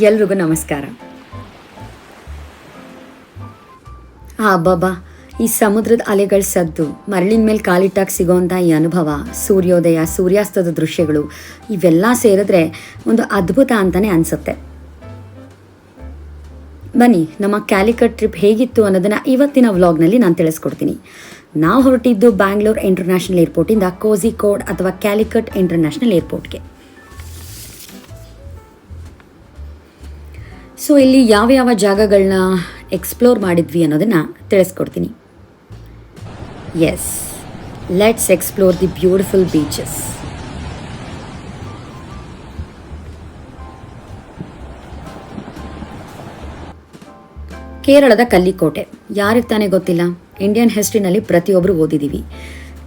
ಎಲ್ರಿಗೂ ನಮಸ್ಕಾರ. ಆ ಬಾಬಾ, ಈ ಸಮುದ್ರದ ಅಲೆಗಳ ಸದ್ದು, ಮರಳಿನ ಮೇಲೆ ಕಾಲಿಟ್ಟಾಗ ಸಿಗೋಂಥ ಈ ಅನುಭವ, ಸೂರ್ಯೋದಯ, ಸೂರ್ಯಾಸ್ತದ ದೃಶ್ಯಗಳು, ಇವೆಲ್ಲ ಸೇರಿದ್ರೆ ಒಂದು ಅದ್ಭುತ ಅಂತಲೇ ಅನಿಸುತ್ತೆ. ಬನ್ನಿ, ನಮ್ಮ ಕ್ಯಾಲಿಕಟ್ ಟ್ರಿಪ್ ಹೇಗಿತ್ತು ಅನ್ನೋದನ್ನು ಇವತ್ತಿನ ವ್ಲಾಗ್ನಲ್ಲಿ ನಾನು ತಿಳಿಸ್ಕೊಡ್ತೀನಿ. ನಾವು ಹೊರಟಿದ್ದು ಬ್ಯಾಂಗ್ಳೂರ್ ಇಂಟರ್ನ್ಯಾಷನಲ್ ಏರ್ಪೋರ್ಟಿಂದ ಕೋಝಿಕೋಡ್ ಅಥವಾ ಕ್ಯಾಲಿಕಟ್ ಇಂಟರ್ನ್ಯಾಷನಲ್ ಏರ್ಪೋರ್ಟ್ಗೆ. ಸೊ ಇಲ್ಲಿ ಯಾವ ಯಾವ ಜಾಗಗಳನ್ನ ಎಕ್ಸ್ಪ್ಲೋರ್ ಮಾಡಿದ್ವಿ ಅನ್ನೋದನ್ನು ತಿಳಿಸ್ಕೊಡ್ತೀನಿ. Yes let's explore the beautiful beaches ಕೇರಳದ ಕಲ್ಲಿಕೋಟೆ, ಯಾರಿಗೆ ತಾನೇ ಗೊತ್ತಿಲ್ಲ? ಇಂಡಿಯನ್ ಹಿಸ್ಟ್ರಿನಲ್ಲಿ ಪ್ರತಿಯೊಬ್ಬರು ಓದಿದ್ದೀವಿ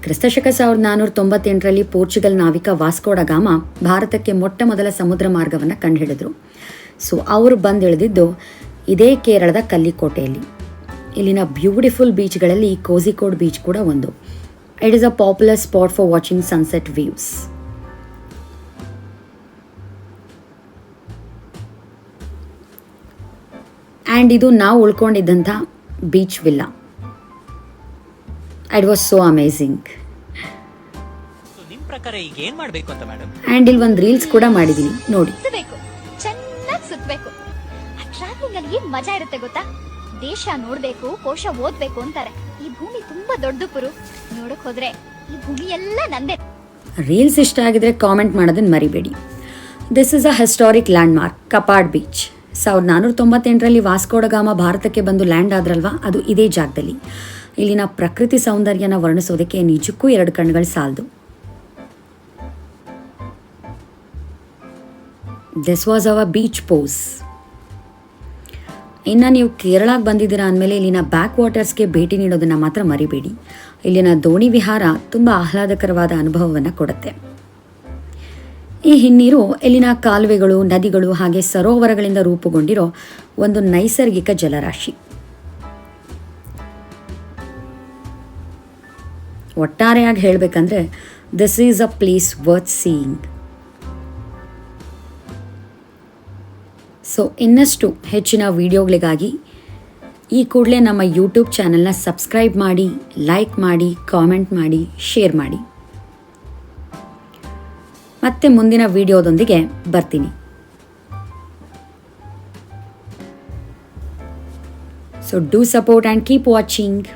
ಕ್ರಿಸ್ತಶಕ ಸಾವಿರದ ನಾನ್ನೂರ ತೊಂಬತ್ತೆಂಟರಲ್ಲಿ ಪೋರ್ಚುಗಲ್ ನಾವಿಕ ವಾಸ್ಕೋಡಗಾಮ ಭಾರತಕ್ಕೆ ಮೊಟ್ಟ ಮೊದಲ ಸಮುದ್ರ ಮಾರ್ಗವನ್ನು ಕಂಡುಹಿಡಿದ್ರು. ಸೊ ಅವರು ಬಂದಿಳಿದಿದ್ದು ಇದೇ ಕೇರಳದ ಕಲ್ಲಿಕೋಟೆಯಲ್ಲಿ. ಇಲ್ಲಿನ ಬ್ಯೂಟಿಫುಲ್ ಬೀಚ್ಗಳಲ್ಲಿ ಕೋಝಿಕೋಡ್ ಬೀಚ್ ಕೂಡ ಒಂದು. It is a popular spot for watching sunset views and ಇದು ನಾವು ಉಳ್ಕೊಂಡಿದ್ದಂಥ beach villa it was so amazing so ನಿಮ್ ಪ್ರಕಾರ ಈಗ ಏನ್ ಮಾಡ್ಬೇಕು ಅಂತ ಮೇಡಮ್ ಆ್ಯಂಡ್ ಇಲ್ಲಿ ಒಂದು ರೀಲ್ಸ್ ಕೂಡ ಮಾಡಿದೀನಿ. ನೋಡಿ. ಚೆನ್ನಾಗಿ ಆ ಟ್ರಾವೆಲಿಂಗ್ ಅಲ್ಲಿ ಏನ್ ಮಜಾ ಇರುತ್ತೆ ಗೊತ್ತಾ? ದೇಶ ನೋಡ್ಬೇಕು, ಕೋಶ ಓದ್ಬೇಕು ಅಂತಾರೆ. ಈ ಭೂಮಿ ತುಂಬಾ ದೊಡ್ಡ ಪುರು. ನೋಡಕ್ ಹೋದ್ರೆ ಈ ಭೂಮಿ ಎಲ್ಲ ನಂದೇ. ರೀಲ್ಸ್ ಇಷ್ಟ ಆಗಿದ್ರೆ ಕಾಮೆಂಟ್ ಮಾಡೋದನ್ನ ಮರಿಬೇಡಿ. This is a historic landmark Kappad beach ಸಾವಿರದ ನಾನ್ನೂರ ತೊಂಬತ್ತೆಂಟರಲ್ಲಿ ವಾಸ್ಕೋಡಗಾಮ ಭಾರತಕ್ಕೆ ಬಂದು ಲ್ಯಾಂಡ್ ಆದ್ರಲ್ವಾ? ಅದು ಇದೇ ಜಾಗದಲ್ಲಿ. ಇಲ್ಲಿನ ಪ್ರಕೃತಿ ಸೌಂದರ್ಯನ ವರ್ಣಿಸೋದಕ್ಕೆ ನಿಜಕ್ಕೂ ಎರಡು ಕಣ್ಣುಗಳು ಸಾಲದು. This was our beach pose ಇನ್ನು ನೀವು ಕೇರಳಕ್ಕೆ ಬಂದಿದ್ದೀರಾ ಅಂದಮೇಲೆ ಇಲ್ಲಿನ ಬ್ಯಾಕ್ ವಾಟರ್ಸ್ಗೆ ಭೇಟಿ ನೀಡೋದನ್ನು ಮಾತ್ರ ಮರಿಬೇಡಿ. ಇಲ್ಲಿನ ದೋಣಿ ವಿಹಾರ ತುಂಬ ಆಹ್ಲಾದಕರವಾದ ಅನುಭವವನ್ನು ಕೊಡುತ್ತೆ. ಈ ಹಿನ್ನೀರು ಇಲ್ಲಿನ ಕಾಲುವೆಗಳು, ನದಿಗಳು ಹಾಗೆ ಸರೋವರಗಳಿಂದ ರೂಪುಗೊಂಡಿರೋ ಒಂದು ನೈಸರ್ಗಿಕ ಜಲರಾಶಿ. ಒಟ್ಟಾರೆಯಾಗಿ ಹೇಳಬೇಕಂದ್ರೆ this is a place worth seeing so ಇನ್ನಷ್ಟು ಹೆಚ್ಚಿನ ವಿಡಿಯೋಗಳಿಗಾಗಿ ಈ ಕೂಡಲೇ ನಮ್ಮ ಯೂಟ್ಯೂಬ್ ಚಾನಲ್ನ ಸಬ್ಸ್ಕ್ರೈಬ್ ಮಾಡಿ ಲೈಕ್ ಮಾಡಿ ಕಾಮೆಂಟ್ ಮಾಡಿ ಶೇರ್ ಮಾಡಿ. ಮತ್ತೆ ಮುಂದಿನ ವಿಡಿಯೋದೊಂದಿಗೆ ಬರ್ತೀನಿ. So do support and keep watching